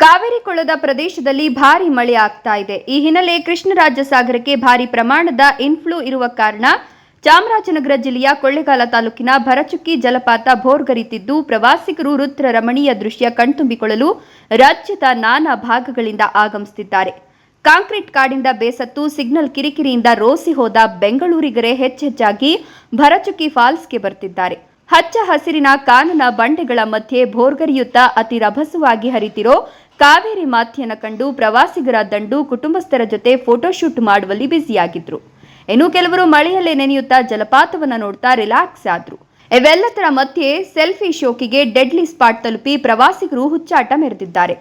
ಕಾವೇರಿ ಕೊಳ್ಳದ ಪ್ರದೇಶದಲ್ಲಿ ಭಾರಿ ಮಳೆ ಆಗ್ತಾ ಇದೆ. ಈ ಹಿನ್ನೆಲೆ ಕೃಷ್ಣರಾಜ ಸಾಗರಕ್ಕೆ ಭಾರಿ ಪ್ರಮಾಣದ ಇನ್ಫ್ಲೂ ಇರುವ ಕಾರಣ ಚಾಮರಾಜನಗರ ಜಿಲ್ಲೆಯ ಕೊಳ್ಳೇಗಾಲ ತಾಲೂಕಿನ ಭರಚುಕ್ಕಿ ಜಲಪಾತ ಭೋರ್ಗರಿತಿದ್ದು ಪ್ರವಾಸಿಗರು ರುದ್ರ ರಮಣೀಯ ದೃಶ್ಯ ಕಣ್ತುಂಬಿಕೊಳ್ಳಲು ರಾಜ್ಯದ ನಾನಾ ಭಾಗಗಳಿಂದ ಆಗಮಿಸುತ್ತಿದ್ದಾರೆ. ಕಾಂಕ್ರೀಟ್ ಕಾಡಿಂದ ಬೇಸತ್ತು ಸಿಗ್ನಲ್ ಕಿರಿಕಿರಿಯಿಂದ ರೋಸಿ ಹೋದ ಬೆಂಗಳೂರಿಗರೇ ಹೆಚ್ಚೆಚ್ಚಾಗಿ ಭರಚುಕ್ಕಿ ಫಾಲ್ಸ್ಗೆ ಬರ್ತಿದ್ದಾರೆ. ಹಚ್ಚ ಹಸಿರಿನ ಕಾನನ ಬಂಡೆಗಳ ಮಧ್ಯೆ ಭೋರ್ಗರಿಯುತ್ತಾ ಅತಿ ರಭಸವಾಗಿ ಹರಿತಿರೋ ಕಾವೇರಿ ಮಾತೆಯನ್ನ ಕಂಡು ಪ್ರವಾಸಿಗರ ದಂಡು ಕುಟುಂಬಸ್ಥರ ಜೊತೆ ಫೋಟೋಶೂಟ್ ಮಾಡುವಲ್ಲಿ ಬ್ಯುಸಿಯಾಗಿದ್ರು. ಇನ್ನು ಕೆಲವರು ಮಳೆಯಲ್ಲೇ ನೆನೆಯುತ್ತಾ ಜಲಪಾತವನ್ನ ನೋಡ್ತಾ ರಿಲ್ಯಾಕ್ಸ್ ಆದ್ರು. ಇವೆಲ್ಲದರ ಮಧ್ಯೆ ಸೆಲ್ಫಿ ಶೋಕಿಗೆ ಡೆಡ್ಲಿ ಸ್ಪಾಟ್ ತಲುಪಿ ಪ್ರವಾಸಿಗರು ಹುಚ್ಚಾಟ ಮೆರೆದಿದ್ದಾರೆ.